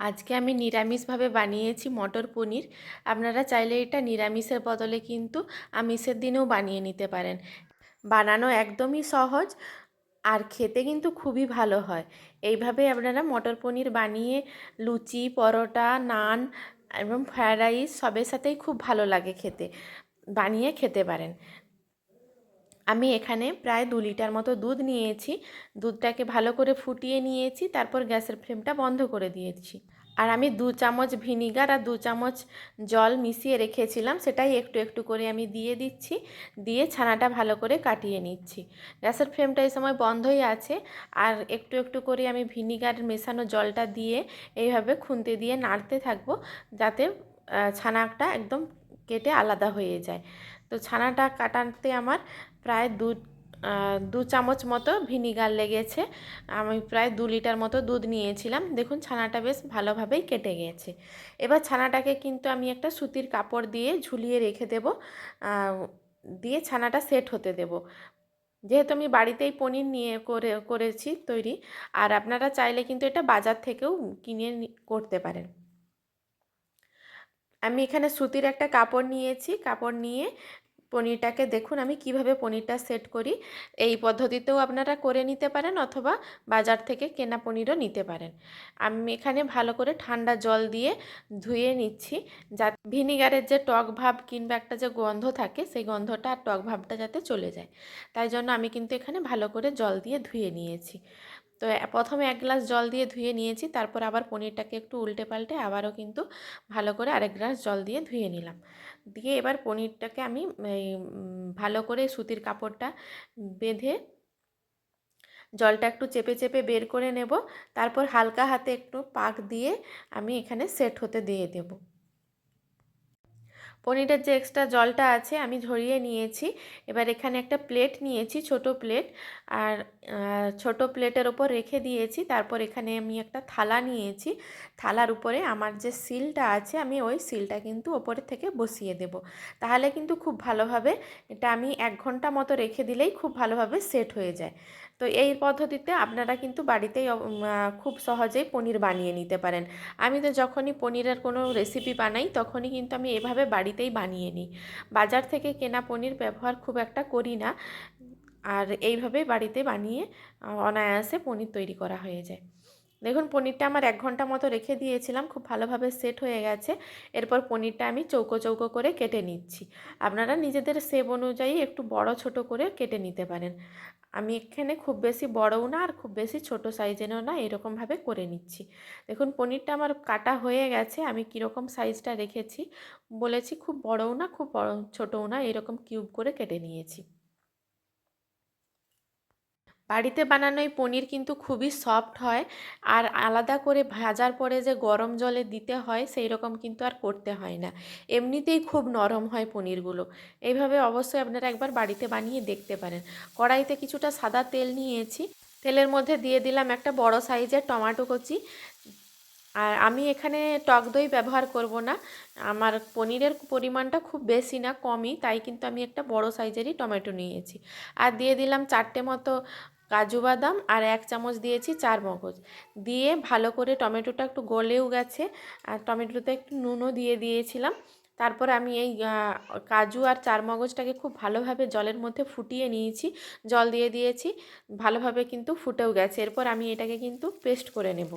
আজকে আমি নিরামিষভাবে বানিয়েছি মটর পনির। আপনারা চাইলে এটা নিরামিষের বদলে কিন্তু আমিষের দিনেও বানিয়ে নিতে পারেন। বানানো একদমই সহজ আর খেতে কিন্তু খুবই ভালো হয়। এইভাবে আপনারা মটর পনির বানিয়ে লুচি, পরোটা, নান এবং ফ্রায়েড রাইস সবের সাথেই খুব ভালো লাগে খেতে। বানিয়ে খেতে পারেন। আমি এখানে প্রায় দু লিটার মতো দুধ নিয়েছি। দুধটাকে ভালো করে ফুটিয়ে নিয়েছি, তারপর গ্যাসের ফ্লেমটা বন্ধ করে দিয়েছি। আর আমি দু চামচ ভিনিগার আর দু চামচ জল মিশিয়ে রেখেছিলাম, সেটাই একটু একটু করে আমি দিয়ে দিচ্ছি। দিয়ে ছানাটা ভালো করে কাটিয়ে নিচ্ছি। গ্যাসের ফ্লেমটা এই সময় বন্ধই আছে। আর একটু একটু করে আমি ভিনিগার মেশানো জলটা দিয়ে এইভাবে খুন্তি দিয়ে নাড়তে থাকব, যাতে ছানাটা একদম কেটে আলাদা হয়ে যায়। তো ছানাটা কাটাতে আমার প্রায় দু দু চামচ মতো ভিনিগার লেগেছে। আমি প্রায় দু লিটার মতো দুধ নিয়েছিলাম। দেখুন ছানাটা বেশ ভালোভাবেই কেটে গেছে। এবার ছানাটাকে কিন্তু আমি একটা সুতির কাপড় দিয়ে ঝুলিয়ে রেখে দেব। দিয়ে ছানাটা সেট হতে দেব। যেহেতু আমি বাড়িতেই পনির নিয়ে করে, করেছি তৈরি, আর আপনারা চাইলে কিন্তু এটা বাজার থেকেও কিনে করতে পারেন। আমি এখানে সুতির একটা কাপড় নিয়েছি। কাপড় নিয়ে পনিরটাকে দেখুন, আমি কীভাবে পনিরটা সেট করি। এই পদ্ধতিতেও আপনারা করে নিতে পারেন অথবা বাজার থেকে কেনা পনিরও নিতে পারেন। আমি এখানে ভালো করে ঠান্ডা জল দিয়ে ধুয়ে নিচ্ছি। যা ভিনিগারের যে টক ভাব কিংবা একটা যে গন্ধ থাকে, সেই গন্ধটা আর টক ভাবটা যাতে চলে যায়। তাই জন্য আমি কিন্তু এখানে ভালো করে জল দিয়ে ধুয়ে নিয়েছি। তো প্রথমে এক গ্লাস জল দিয়ে ধুয়ে নিয়েছি। তারপর আবার পনিরটাকে একটু উল্টে পাল্টে আবারও কিন্তু ভালো করে আরেক গ্লাস জল দিয়ে ধুয়ে নিলাম। দিয়ে এবার পনিরটাকে আমি ভালো করে সুতির কাপড়টা বেঁধে জলটা একটু চেপে চেপে বের করে নেব। তারপর হালকা হাতে একটু পাক দিয়ে আমি এখানে সেট হতে দিয়ে দেবো। পনিরের যে এক্সট্রা জলটা আছে আমি ঝরিয়ে নিয়েছি। এবার এখানে একটা প্লেট নিয়েছি, ছোট প্লেট আর ছোট প্লেটের ওপর রেখে দিয়েছি। তারপর এখানে আমি একটা থালা নিয়েছি। থালার উপরে আমার যে সিলটা আছে, আমি ওই সিলটা কিন্তু ওপরে থেকে বসিয়ে দেব। তাহলে কিন্তু খুব ভালোভাবে এটা আমি এক ঘণ্টা মতো রেখে দিলেই খুব ভালোভাবে সেট হয়ে যায়। তো এই পদ্ধতিতে আপনারা কিন্তু বাড়িতেই খুব সহজেই পনির বানিয়ে নিতে পারেন। আমি তো যখনই পনিরের কোনো রেসিপি বানাই, তখনই কিন্তু আমি এভাবে বাড়িতেই বানিয়ে নিই। বাজার থেকে কেনা পনির ব্যবহার খুব একটা করি না। আর এইভাবে বাড়িতে বানিয়ে অনায়াসে পনির তৈরি করা হয়ে যায়। দেখুন, পনিরটা আমার এক ঘণ্টা মতো রেখে দিয়েছিলাম, খুব ভালোভাবে সেট হয়ে গেছে। এরপর পনিরটা আমি চৌকো চৌকো করে কেটে নিচ্ছি। আপনারা নিজেদের সেব অনুযায়ী একটু বড়, ছোট করে কেটে নিতে পারেন। আমি এখানে খুব বেশি বড়ও না আর খুব বেশি ছোট সাইজেরও না, এরকমভাবে করে নিচ্ছি। দেখুন, পনিরটা আমার কাটা হয়ে গেছে, আমি কীরকম সাইজটা রেখেছি, বলেছি খুব বড়ও না, খুব বড়, ছোটও না, এরকম কিউব করে কেটে নিয়েছি। বাড়িতে বানানো এই পনির কিন্তু খুবই সফট হয়। আর আলাদা করে ভাজার পরে যে গরম জলে দিতে হয় সেই রকম কিন্তু আর করতে হয় না। এমনিতেই খুব নরম হয় পনিরগুলো। এইভাবে অবশ্যই আপনারা একবার বাড়িতে বানিয়ে দেখতে পারেন। কড়াইতে কিছুটা সাদা তেল নিয়েছি। তেলের মধ্যে দিয়ে দিলাম একটা বড় সাইজের টমাটো কচি। আর আমি এখানে টক দই ব্যবহার করব না। আমার পনিরের পরিমাণটা খুব বেশি না, কমই। তাই কিন্তু আমি একটা বড় সাইজেরই টমেটো নিয়েছি। আর দিয়ে দিলাম চারটে মতো কাজু বাদাম আর এক চামচ দিয়েছি চার মগজ। দিয়ে ভালো করে টমেটোটা একটু গলেও গেছে। আর টমেটোতে একটু নুনও দিয়ে দিয়েছিলাম। তারপর আমি এই কাজু আর চার মগজটাকে খুব ভালোভাবে জলের মধ্যে ফুটিয়ে নিয়েছি। জল দিয়ে দিয়েছি। ভালোভাবে কিন্তু ফুটেও গেছে। এরপর আমি এটাকে কিন্তু পেস্ট করে নেব।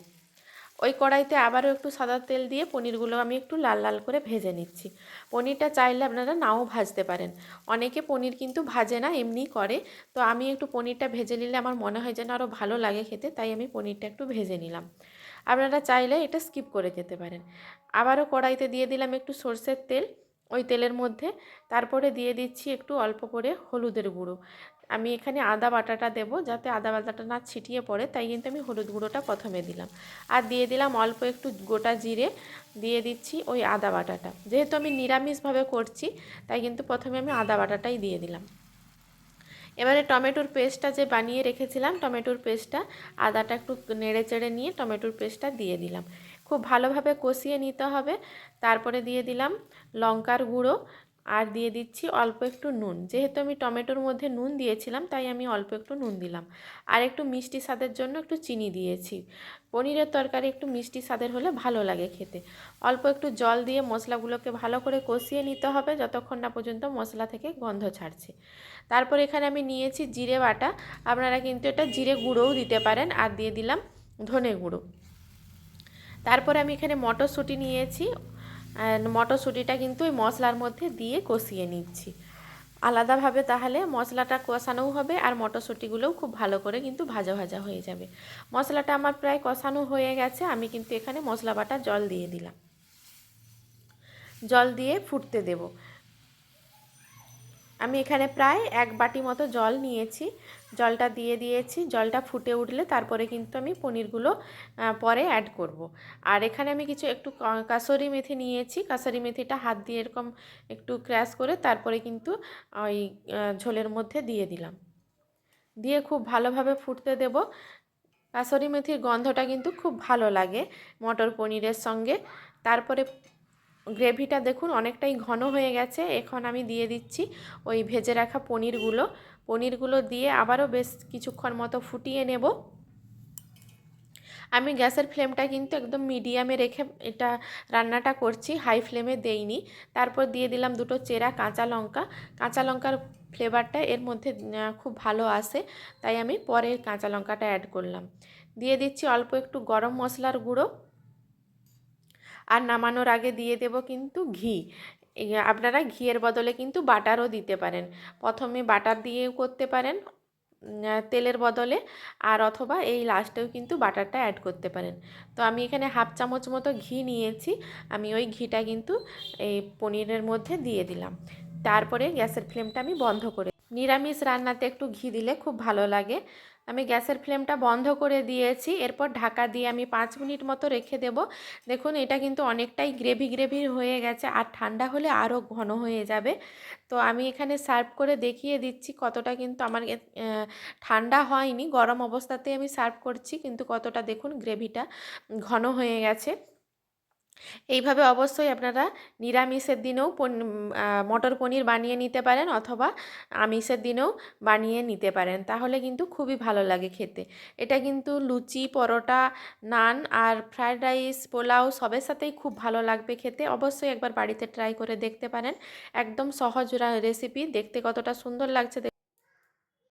ওই কড়াইতে আবারও একটু সাদা তেল দিয়ে পনিরগুলো আমি একটু লাল লাল করে ভেজে নিচ্ছি। পনিরটা চাইলে আপনারা নাও ভাজতে পারেন। অনেকে পনির কিন্তু ভাজে না এমনি করে। তো আমি একটু পনিরটা ভেজে নিলে আমার মনে হয় যেন আরও ভালো লাগে খেতে, তাই আমি পনিরটা একটু ভেজে নিলাম। আপনারা চাইলে এটা স্কিপ করে যেতে পারেন। আবারও কড়াইতে দিয়ে দিলাম একটু সর্ষের তেল, ওই তেলের মধ্যে। তারপরে দিয়ে দিচ্ছি একটু অল্প করে হলুদের গুঁড়ো। আমি এখানে আদা বাটাটা দেব যাতে আদা বাটাটা না ছিটিয়ে পড়ে, তাই কিন্তু আমি হলুদ গুঁড়োটা প্রথমে দিলাম। আর দিয়ে দিলাম অল্প একটু গোটা জিরে, দিয়ে দিচ্ছি ওই আদা বাটাটা। যেহেতু আমি নিরামিষভাবে করছি, তাই কিন্তু প্রথমে আমি আদা বাটাটাই দিয়ে দিলাম। এবারে টমেটোর পেস্টটা যে বানিয়ে রেখেছিলাম, টমেটোর পেস্টটা, আদাটা একটু নেড়ে চেড়ে নিয়ে টমেটোর পেস্টটা দিয়ে দিলাম। খুব ভালোভাবে কষিয়ে নিতে হবে। তারপরে দিয়ে দিলাম লঙ্কার গুঁড়ো আর দিয়ে দিচ্ছি অল্প একটু নুন। যেহেতু আমি টমেটোর মধ্যে নুন দিয়েছিলাম, তাই আমি অল্প একটু নুন দিলাম। আর একটু মিষ্টি স্বাদের জন্য একটু চিনি দিয়েছি। পনিরের তরকারি একটু মিষ্টি স্বাদের হলে ভালো লাগে খেতে। অল্প একটু জল দিয়ে মশলাগুলোকে ভালো করে কষিয়ে নিতে হবে, যতক্ষণ না পর্যন্ত মশলা থেকে গন্ধ ছাড়ছে। তারপর এখানে আমি নিয়েছি জিরে বাটা। আপনারা কিন্তু এটা জিরে গুঁড়োও দিতে পারেন। আর দিয়ে দিলাম ধনে গুঁড়ো। তারপরে আমি এখানে মটরশুঁটি নিয়েছি। মটরশুঁটিটা কিন্তু ওই মশলার মধ্যে দিয়ে কষিয়ে নিচ্ছি। আলাদাভাবে তাহলে মশলাটা কষানোও হবে আর মটরশুঁটিগুলোও খুব ভালো করে কিন্তু ভাজা ভাজা হয়ে যাবে। মশলাটা আমার প্রায় কষানো হয়ে গেছে, আমি কিন্তু এখানে মশলা বাটা জল দিয়ে দিলাম। জল দিয়ে ফুটতে দেব। আমি এখানে প্রায় এক বাটি মতো জল নিয়েছি। জলটা দিয়ে দিয়েছি, জলটা ফুটে উঠলে তারপরে কিন্তু আমি পনিরগুলো পরে অ্যাড করব। আর এখানে আমি কিছু একটু কাসরি মেথি নিয়েছি, কাসরি মেথিটা হাত দিয়ে এরকম একটু ক্র্যাশ করে তারপরে কিন্তু ওই ঝোলের মধ্যে দিয়ে দিলাম। দিয়ে খুব ভালোভাবে ফুটতে দেব। কাসরি মেথির গন্ধটা কিন্তু খুব ভালো লাগে মটর পনিরের সঙ্গে। তারপরে গ্রেভিটা দেখুন অনেকটাই ঘন হয়ে গেছে। এখন আমি দিয়ে দিচ্ছি ওই ভেজে রাখা পনিরগুলো। পনিরগুলো দিয়ে আবারও বেশ কিছুক্ষণ মতো ফুটিয়ে নেব। আমি গ্যাসের ফ্লেমটা কিন্তু একদম মিডিয়ামে রেখে এটা রান্নাটা করছি, হাই ফ্লেমে দেইনি। তারপর দিয়ে দিলাম দুটো চেরা কাঁচা লঙ্কা। কাঁচা লঙ্কার ফ্লেভারটা এর মধ্যে খুব ভালো আসে, তাই আমি পরে কাঁচা লঙ্কাটা অ্যাড করলাম। দিয়ে দিচ্ছি অল্প একটু গরম মশলার গুঁড়ো। আর নামানোর আগে দিয়ে দেব কিন্তু ঘি। আপনারা ঘিয়ের বদলে কিন্তু বাটারও দিতে পারেন। প্রথমে বাটার দিয়েও করতে পারেন তেলের বদলে, আর অথবা এই লাস্টেও কিন্তু বাটারটা অ্যাড করতে পারেন। তো আমি এখানে হাফ চামচ মতো ঘি নিয়েছি, আমি ওই ঘিটা কিন্তু এই পনিরের মধ্যে দিয়ে দিলাম। তারপরে গ্যাসের ফ্লেমটা আমি বন্ধ করে, নিরামিষ রান্নাতে একটু ঘি দিলে খুব ভালো লাগে। আমি গ্যাসের ফ্লেমটা বন্ধ করে দিয়েছি। এরপর ঢাকা দিয়ে আমি পাঁচ মিনিট মতো রেখে দেব। দেখুন, এটা কিন্তু অনেকটাই গ্রেভি গ্রেভি হয়ে গেছে আর ঠান্ডা হলে আরও ঘন হয়ে যাবে। তো আমি এখানে সার্ভ করে দেখিয়ে দিচ্ছি কতটা কিন্তু আমার ঠান্ডা হয়নি। গরম অবস্থাতে আমি সার্ভ করছি, কিন্তু কতটা দেখুন গ্রেভিটা ঘন হয়ে গেছে। এইভাবে অবশ্যই আপনারা নিরামিষের দিনেও মটর পনির বানিয়ে নিতে পারেন অথবা আমিষের দিনেও বানিয়ে নিতে পারেন। তাহলে কিন্তু খুবই ভালো লাগে খেতে। এটা কিন্তু লুচি, পরোটা, নান আর ফ্রায়েড রাইস, পোলাও সবের সাথেই খুব ভালো লাগবে খেতে। অবশ্যই একবার বাড়িতে ট্রাই করে দেখতে পারেন। একদম সহজ রেসিপি। দেখতে কতটা সুন্দর লাগছে